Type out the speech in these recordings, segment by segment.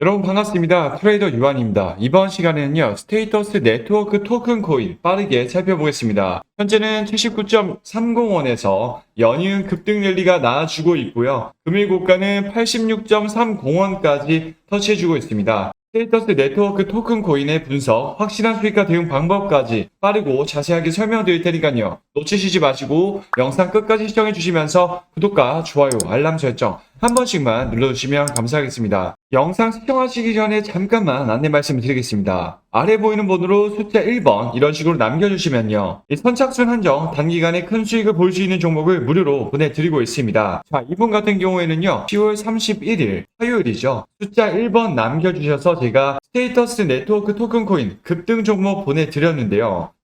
여러분 반갑습니다. 트레이더 유한입니다. 이번 시간에는요, 스테이터스 네트워크 토큰 코인 빠르게 살펴보겠습니다. 현재는 79.301원에서 연이은 급등 랠리가 나와주고 있고요. 금일 고가는 86.30원까지 터치해주고 있습니다. 스테이터스 네트워크 토큰 코인의 분석, 확실한 수익과 대응 방법까지 빠르고 자세하게 설명드릴 테니까요. 놓치시지 마시고 영상 끝까지 시청해 주시면서 구독과 좋아요, 알람 설정 한 번씩만 눌러주시면 감사하겠습니다. 영상 시청하시기 전에 잠깐만 안내 말씀을 드리겠습니다. 아래 보이는 번호로 숫자 1번 이런 식으로 남겨주시면요. 이 선착순 한정 단기간에 큰 수익을 볼 수 있는 종목을 무료로 보내드리고 있습니다. 자, 이분 같은 경우에는요. 10월 31일 화요일이죠. 숫자 1번 남겨주셔서 제가 스테이터스 네트워크 토큰 코인 급등 종목 보내드렸는데요.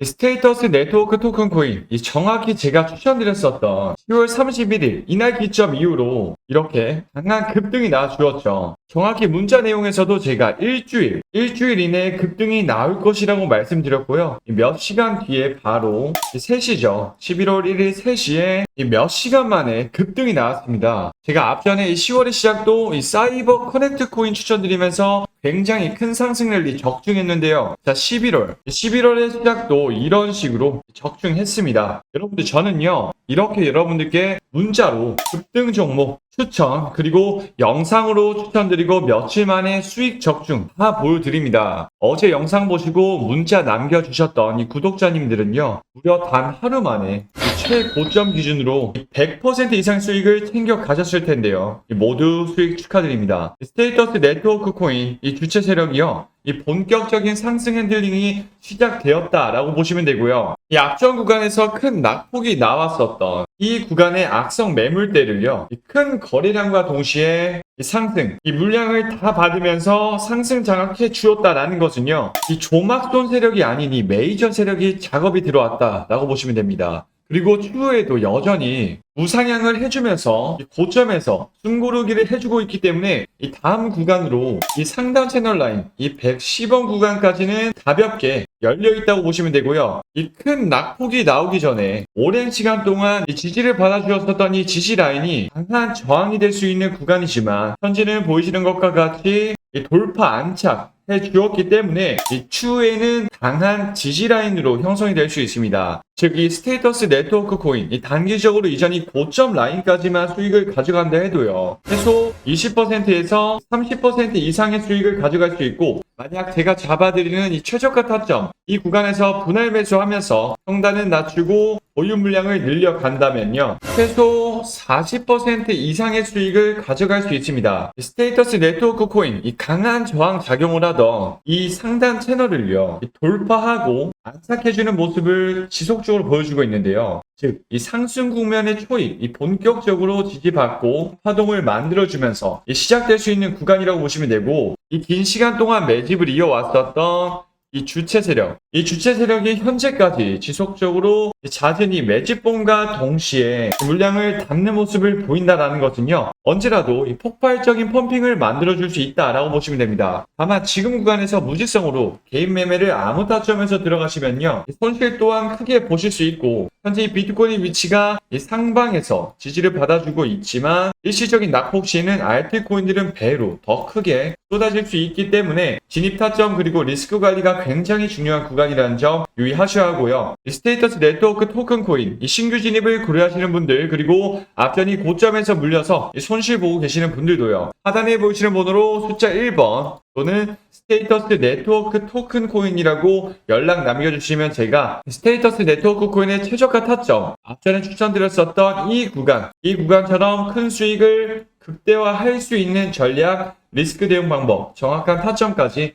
이 스테이터스 네트워크 토큰 코인 이 정확히 제가 추천드렸었던 10월 31일 이날 기점 이후로 이렇게 강한 급등이 나와주었죠. 정확히 문자 내용에서도 제가 일주일, 일주일 이내에 급등이 나올 것이라고 말씀드렸고요. 이몇 시간 뒤에 바로 3시죠. 11월 1일 3시에 이 몇 시간 만에 급등이 나왔습니다. 제가 앞전에 이 10월의 시작도 이 사이버 커넥트 코인 추천드리면서 굉장히 큰 상승 랠리 적중했는데요. 자, 11월. 11월의 시작도 이런 식으로 적중했습니다. 여러분들 저는요. 이렇게 여러분들께 문자로 급등 종목 추천 그리고 영상으로 추천드리고 며칠 만에 수익 적중 다 보여드립니다. 어제 영상 보시고 문자 남겨주셨던 이 구독자님들은요. 무려 단 하루 만에 이 최고점 기준으로 100% 이상 수익을 챙겨 가셨을 텐데요. 이 모두 수익 축하드립니다. 이 스테이터스 네트워크 코인 이 주체 세력이요. 이 본격적인 상승 핸들링이 시작되었다라고 보시면 되고요. 이 앞전 구간에서 큰 낙폭이 나왔었던 이 구간의 악성 매물대를요. 이큰 거래량과 동시에 이 상승, 이 물량을 다 받으면서 상승 장악해 주었다라는 것은요. 이 조막손 세력이 아닌 이 메이저 세력이 작업이 들어왔다라고 보시면 됩니다. 그리고 추후에도 여전히 우상향을 해주면서 이 고점에서 숨고르기를 해주고 있기 때문에 이 다음 구간으로 이 상단 채널 라인 이 110원 구간까지는 가볍게 열려 있다고 보시면 되고요. 이 큰 낙폭이 나오기 전에 오랜 시간 동안 이 지지를 받아주었었던 이 지지 라인이 강한 저항이 될 수 있는 구간이지만 현재는 보이시는 것과 같이 이 돌파 안착 해 주었기 때문에 이 추후에는 강한 지지 라인으로 형성이 될 수 있습니다. 즉 이 스테이터스 네트워크 코인 이 단기적으로 이전이 고점 라인까지만 수익을 가져간다 해도요. 최소 20%에서 30% 이상의 수익을 가져갈 수 있고 만약 제가 잡아드리는 이 최저가 타점 이 구간에서 분할 매수하면서 성단은 낮추고 보유 물량을 늘려간다면요. 최소 40% 이상의 수익을 가져갈 수 있습니다. 이 스테이터스 네트워크 코인 이 강한 저항 작용을 하던 이 상단 채널을요. 이 돌파하고 안착해주는 모습을 지속적으로 보여주고 있는데요. 즉, 이 상승 국면의 초입, 이 본격적으로 지지받고 파동을 만들어주면서 이 시작될 수 있는 구간이라고 보시면 되고, 이 긴 시간 동안 매집을 이어왔었던 이 주체 세력, 이 주체 세력이 현재까지 지속적으로 잦은 이 매집봉과 동시에 물량을 담는 모습을 보인다라는 것은요. 언제라도 이 폭발적인 펌핑을 만들어줄 수 있다라고 보시면 됩니다. 다만 지금 구간에서 무지성으로 개인 매매를 아무 타점에서 들어가시면요. 이 손실 또한 크게 보실 수 있고 현재 이 비트코인 위치가 이 상방에서 지지를 받아주고 있지만 일시적인 낙폭 시에는 알트코인들은 배로 더 크게 쏟아질 수 있기 때문에 진입 타점 그리고 리스크 관리가 굉장히 중요한 구간이라는 점 유의하셔야 하고요. 이 스테이터스 네트워크 토큰 코인 이 신규 진입을 고려하시는 분들 그리고 앞전이 고점에서 물려서 이 손실 보고 계시는 분들도요. 하단에 보이시는 번호로 숫자 1번 또는 스테이터스 네트워크 토큰 코인이라고 연락 남겨주시면 제가 스테이터스 네트워크 코인의 최저가 타점 앞전에 추천드렸었던 이 구간 이 구간처럼 큰 수익을 극대화할 수 있는 전략 리스크 대응 방법 정확한 타점까지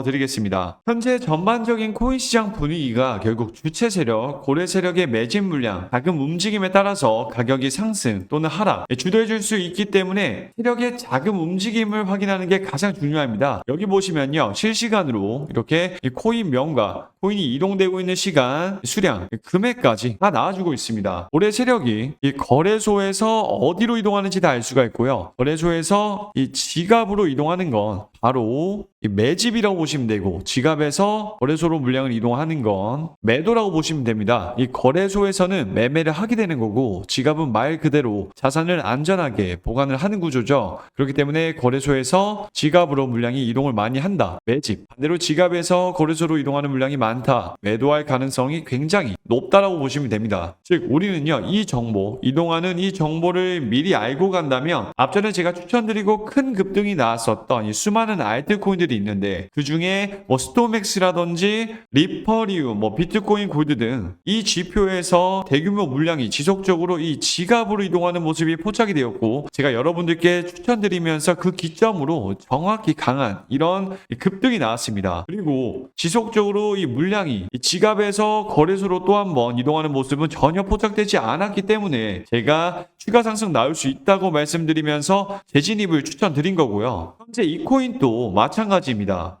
드리겠습니다. 현재 전반적인 코인 시장 분위기가 결국 주체 세력, 고래 세력의 매집 물량, 자금 움직임에 따라서 가격이 상승 또는 하락 주도해 줄 수 있기 때문에 세력의 자금 움직임을 확인하는 게 가장 중요합니다. 여기 보시면요. 실시간으로 이렇게 이 코인 명과 코인이 이동되고 있는 시간, 수량, 금액까지 다 나와주고 있습니다. 올해 세력이 이 거래소에서 어디로 이동하는지 다 알 수가 있고요. 거래소에서 이 지갑으로 이동하는 건 바로 이 매집이라고 보시면 되고 지갑에서 거래소로 물량을 이동하는 건 매도라고 보시면 됩니다. 이 거래소에서는 매매를 하게 되는 거고 지갑은 말 그대로 자산을 안전하게 보관을 하는 구조죠. 그렇기 때문에 거래소에서 지갑으로 물량이 이동을 많이 한다. 매집. 반대로 지갑에서 거래소로 이동하는 물량이 많 다. 매도할 가능성이 굉장히 높다라고 보시면 됩니다. 즉 우리는요 이 정보 이동하는 이 정보를 미리 알고 간다면 앞전에 제가 추천드리고 큰 급등이 나왔었던 이 수많은 알트코인들이 있는데 그 중에 뭐 스토맥스라든지 리퍼리움, 뭐 비트코인 골드 등 이 지표에서 대규모 물량이 지속적으로 이 지갑으로 이동하는 모습이 포착이 되었고 제가 여러분들께 추천드리면서 그 기점으로 정확히 강한 이런 급등이 나왔습니다. 그리고 지속적으로 이 물 량이 이 지갑에서 거래소로 또 한 번 이동하는 모습은 전혀 포착되지 않았기 때문에 제가 추가 상승 나올 수 있다고 말씀드리면서 재진입을 추천드린 거고요. 현재 이 코인도 마찬가지입니다.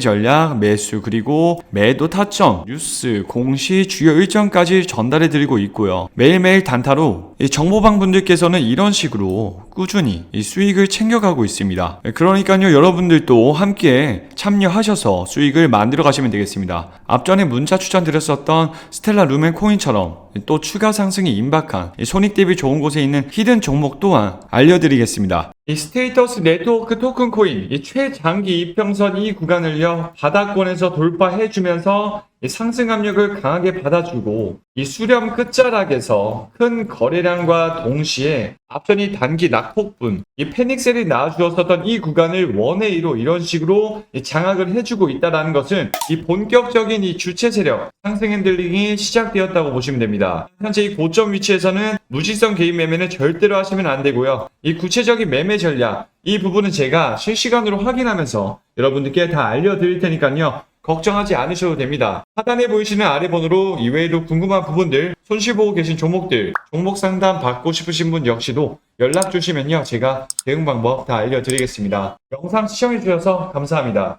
전략, 매수 그리고 매도 타점, 뉴스, 공시, 주요 일정까지 전달해 드리고 있고요. 매일매일 단타로 이 정보방 분들께서는 이런 식으로 꾸준히 이 수익을 챙겨가고 있습니다. 그러니까요, 여러분들도 함께 참여하셔서 수익을 만들어 가시면 되겠습니다. 앞전에 문자 추천드렸었던 스텔라 루멘 코인처럼 또 추가 상승이 임박한 이 손익 대비 좋은 곳에 있는 히든 종목 또한 알려드리겠습니다. 이 스테이터스 네트워크 토큰 코인 이 최장기 이평선 이 구간을요 바닥권에서 돌파해주면서 이 상승 압력을 강하게 받아주고 이 수렴 끝자락에서 큰 거래량과 동시에 앞전이 단기 낙폭분, 이 패닉셀이 나와주었었던 이 구간을 원의 2로 이런 식으로 이 장악을 해주고 있다는 것은 이 본격적인 이 주체 세력 상승 핸들링이 시작되었다고 보시면 됩니다. 현재 이 고점 위치에서는 무지성 개인 매매는 절대로 하시면 안 되고요. 이 구체적인 매매 전략, 이 부분은 제가 실시간으로 확인하면서 여러분들께 다 알려드릴 테니까요. 걱정하지 않으셔도 됩니다. 하단에 보이시는 아래 번호로 이외에도 궁금한 부분들, 손실보고 계신 종목들, 종목 상담 받고 싶으신 분 역시도 연락 주시면요. 제가 대응 방법 다 알려드리겠습니다. 영상 시청해주셔서 감사합니다.